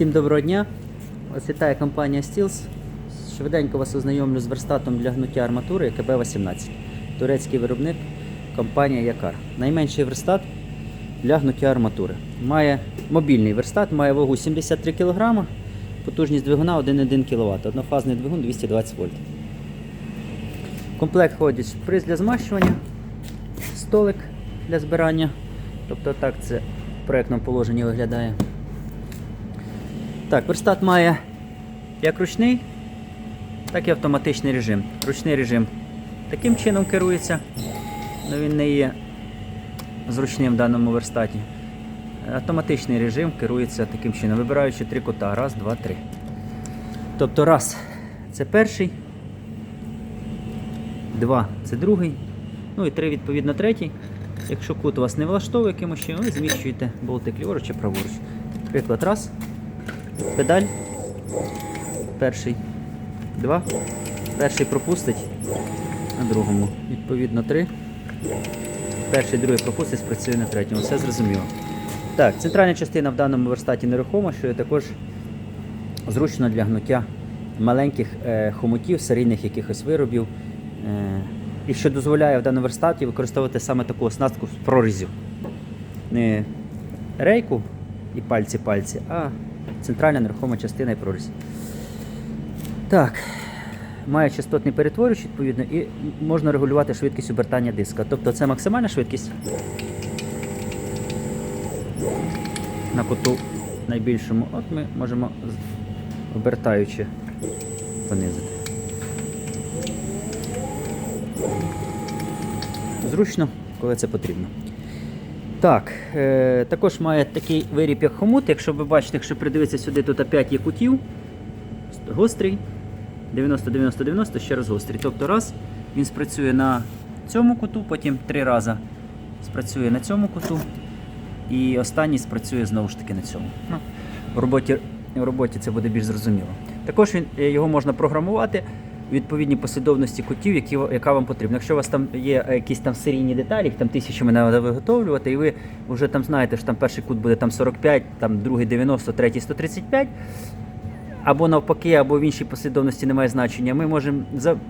Всім доброго дня! Вас вітає компанія Steels. Швиденько вас ознайомлю з верстатом для гнуття арматури КБ-18. Турецький виробник компанія Якар. Найменший верстат для гнуття арматури. Має мобільний верстат, має вагу 73 кг, потужність двигуна 1,1 кВт, однофазний двигун 220 вольт. В комплект входить шприц для змащування, столик для збирання. Тобто так це в проєктному положенні виглядає. Так, верстат має як ручний, так і автоматичний режим. Ручний режим таким чином керується, але він не є зручним в даному верстаті. Автоматичний режим керується таким чином, вибираючи три кута. Раз, два, три. Тобто раз це перший, два це другий, ну і три, відповідно, третій. Якщо кут у вас не влаштовує якимось чином, ви зміщуєте болтик ліворуч чи праворуч. Приклад, раз. Педаль. Перший. Два. Перший пропустить. На другому. Відповідно, три. Перший, другий пропустить, спрацює на третьому. Все зрозуміло. Так, центральна частина в даному верстаті нерухома, що є також зручно для гнуття маленьких е, хомутів, серійних якихось виробів. Е, і що дозволяє в даному верстаті використовувати саме таку оснастку з прорізів. Не рейку і пальці-пальці, а центральна нерухома частина і прорізь. Так, має частотний перетворювач, відповідно, і можна регулювати швидкість обертання диска. Тобто це максимальна швидкість на куту найбільшому. От ми можемо обертаючи понизити. Зручно, коли це потрібно. Так, е, також має такий виріб, як хомут. Якщо ви бачите, якщо придивитися сюди, тут опять є кутів. Гострий. 90-90-90, ще раз гострий. Тобто раз, він спрацює на цьому куту, потім три рази спрацює на цьому куту. І останній спрацює знову ж таки на цьому. Ну, в, роботі, в роботі це буде більш зрозуміло. Також він, е, його можна програмувати відповідній послідовності кутів, які, яка вам потрібна. Якщо у вас там є е, якісь там серійні деталі, їх там тисячами треба виготовлювати, і ви вже там знаєте, що там перший кут буде там 45, там другий 90, третій 135. Або навпаки, або в іншій послідовності немає значення. Ми можемо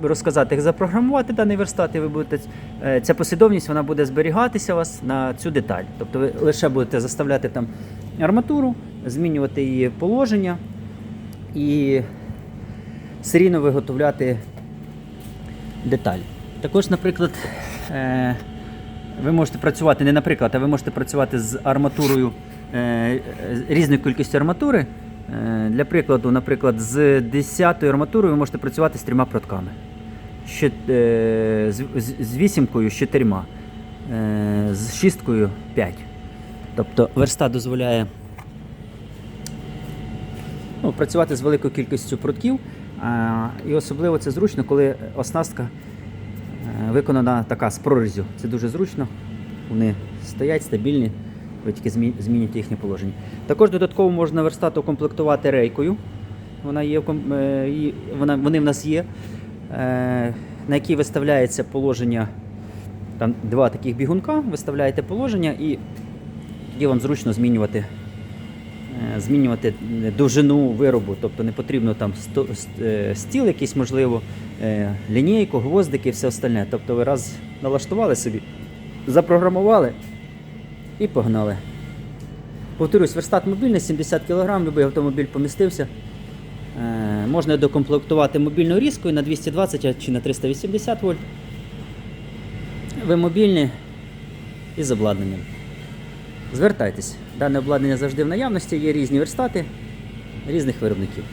розказати, як запрограмувати даний верстат, і ви будете е, ця послідовність вона буде зберігатися у вас на цю деталь. Тобто ви лише будете заставляти там арматуру, змінювати її положення і серійно виготовляти деталь. Також, наприклад, е, ви можете працювати не наприклад, а ви можете працювати з арматурою е, різною кількістю арматури. Е, Для прикладу, наприклад, з 10 арматурою ви можете працювати з трьома протками. З, вісімкою з чотирма, з шісткою 5. Тобто верста дозволяє ну, працювати з великою кількістю прутків. І особливо це зручно, коли оснастка е, виконана така з прорізю. Це дуже зручно. Вони стоять стабільні, ви тільки змінюєте їхнє положення. Також додатково можна верстат укомплектувати рейкою. Вона є, е, вона, вони в нас є, е, на якій виставляється положення. Там два таких бігунка, виставляєте положення і тоді вам зручно змінювати змінювати довжину виробу, тобто не потрібно там е, стіл якийсь, можливо, е, лінійку, гвоздики, і все остальне. Тобто ви раз налаштували собі, запрограмували і погнали. Повторюсь, верстат мобільний 70 кг, будь-який автомобіль помістився. Е, Можна докомплектувати мобільною різкою на 220 чи на 380 вольт. Ви мобільні і з обладнанням. Звертайтесь. Дане обладнання завжди в наявності, є різні верстати різних виробників.